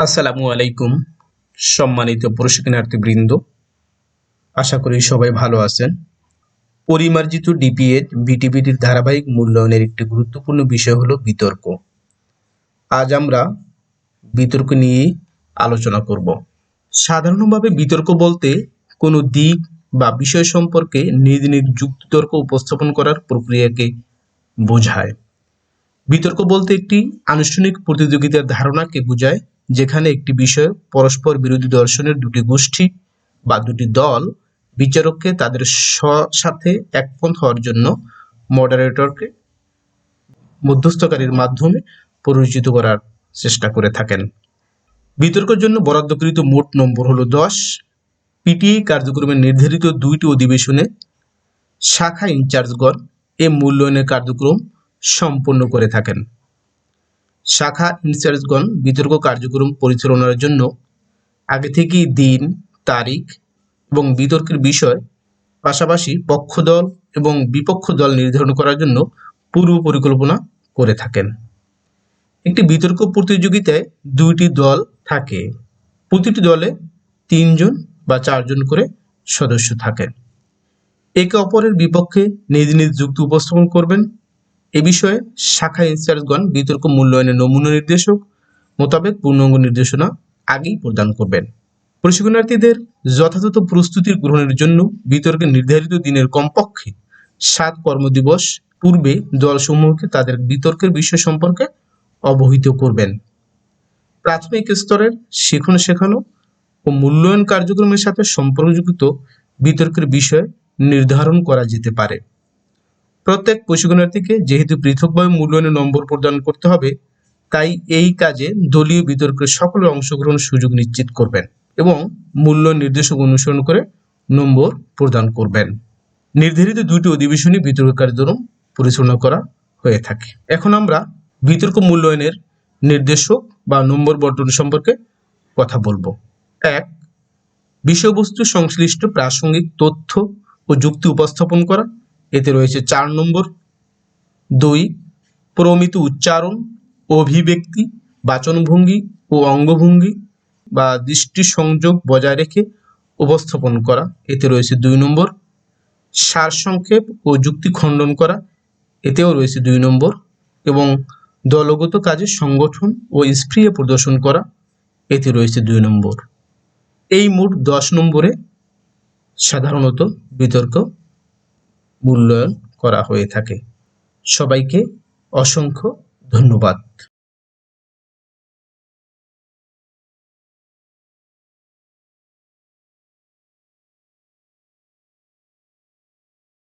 আসসালামু আলাইকুম, সম্মানিত প্রশিক্ষণার্থীবৃন্দ। আশা করি সবাই ভালো আছেন। পরিমার্জিত ডিপিএড বিটিভিটির ধারাবাহিক মূল্যায়নের একটি গুরুত্বপূর্ণ বিষয় হলো বিতর্ক। আজ আমরা বিতর্ক নিয়ে আলোচনা করব। সাধারণভাবে বিতর্ক বলতে কোনো দিক বা বিষয় সম্পর্কে নিজ নিজ যুক্তিতর্ক উপস্থাপন করার প্রক্রিয়াকে বোঝায়। বিতর্ক বলতে একটি আনুষ্ঠানিক প্রতিযোগিতার ধারণাকে বোঝায়। যেখানে একটি বিষয়ে পরস্পর বিরোধী দর্শনের দুটি গোষ্ঠী বা দুটি দল বিচারককে তাদের সাথে একপন্থ হওয়ার জন্য মডারেটরকে মধ্যস্থকারীর মাধ্যমে পরিচিত করার চেষ্টা করে থাকেন। বিতর্কের জন্য বরাদ্দকৃত মোট নম্বর হলো দশ। পিটিএ কার্যক্রমের নির্ধারিত দুইটি অধিবেশনে শাখা ইনচার্জগণ এ মূল্যায়নের কার্যক্রম সম্পন্ন করে থাকেন। শাখা ইনচার্জগণ বিতর্ক কার্যক্রম পরিচালনার জন্য আগে থেকেই দিন, তারিখ এবং বিতর্কের বিষয়, পাশাপাশি পক্ষ দল এবং বিপক্ষ দল নির্ধারণ করার জন্য পূর্ব পরিকল্পনা করে থাকেন। একটি বিতর্ক প্রতিযোগিতায় দুইটি দল থাকে। প্রতিটি দলে তিনজন বা চারজন করে সদস্য থাকেন। একে অপরের বিপক্ষে নিজ নিজ যুক্তি উপস্থাপন করবেন এ বিষয়ে শাখা ইনচার্জগণ বিতর্ক মূল্যায়নের নমুনা নির্দেশক মোতাবেক পূর্ণাঙ্গ নির্দেশনা আগেই প্রদান করবেন। প্রশিক্ষণার্থীদের যথাযথ প্রস্তুতি গ্রহণের জন্য বিতর্কের নির্ধারিত দিনের কমপক্ষে সাত কর্মদিবস পূর্বে দলসমূহকে তাদের বিতর্কের বিষয় সম্পর্কে অবহিত করবেন। প্রাথমিক স্তরের শিখন শেখানো ও মূল্যায়ন কার্যক্রমের সাথে সম্পর্কযুক্ত বিতর্কের বিষয় নির্ধারণ করা যেতে পারে। প্রত্যেক প্রশিক্ষণার্থীকে যেহেতু পৃথকভাবে মূল্যায়নের নম্বর প্রদান করতে হবে, তাই এই কাজে দলীয় বিতর্কের সকলের অংশগ্রহণ সুযোগ নিশ্চিত করবেন এবং মূল্য নির্দেশক অনুসরণ করে নম্বর প্রদান করবেন। নির্ধারিত দুটি অধিবেশনই বিতর্ক কার্যক্রম পরিচালনা করা হয়ে থাকে। এখন আমরা বিতর্ক মূল্যায়নের নির্দেশক বা নম্বর বন্টন সম্পর্কে কথা বলব। এক, বিষয়বস্তু সংশ্লিষ্ট প্রাসঙ্গিক তথ্য ও যুক্তি উপস্থাপন করা। এতে রয়েছে চার নম্বর, দুই, প্রমিত উচ্চারণ, অভিব্যক্তি, বাচনভঙ্গি ও অঙ্গভঙ্গি বা দৃষ্টি সংযোগ বজায় রেখে উপস্থাপন করা। এতে রয়েছে দুই নম্বর, সারসংক্ষেপ ও যুক্তি খণ্ডন করা। এতেও রয়েছে দুই নম্বর এবং দলগত কাজে সংগঠন ও স্প্রিয় প্রদর্শন করা। এতে রয়েছে দুই নম্বর। এই মোট দশ নম্বরে সাধারণত বিতর্ক মূল্যায়ন করা হয়ে থাকে। সবাইকে অসংখ্য ধন্যবাদ।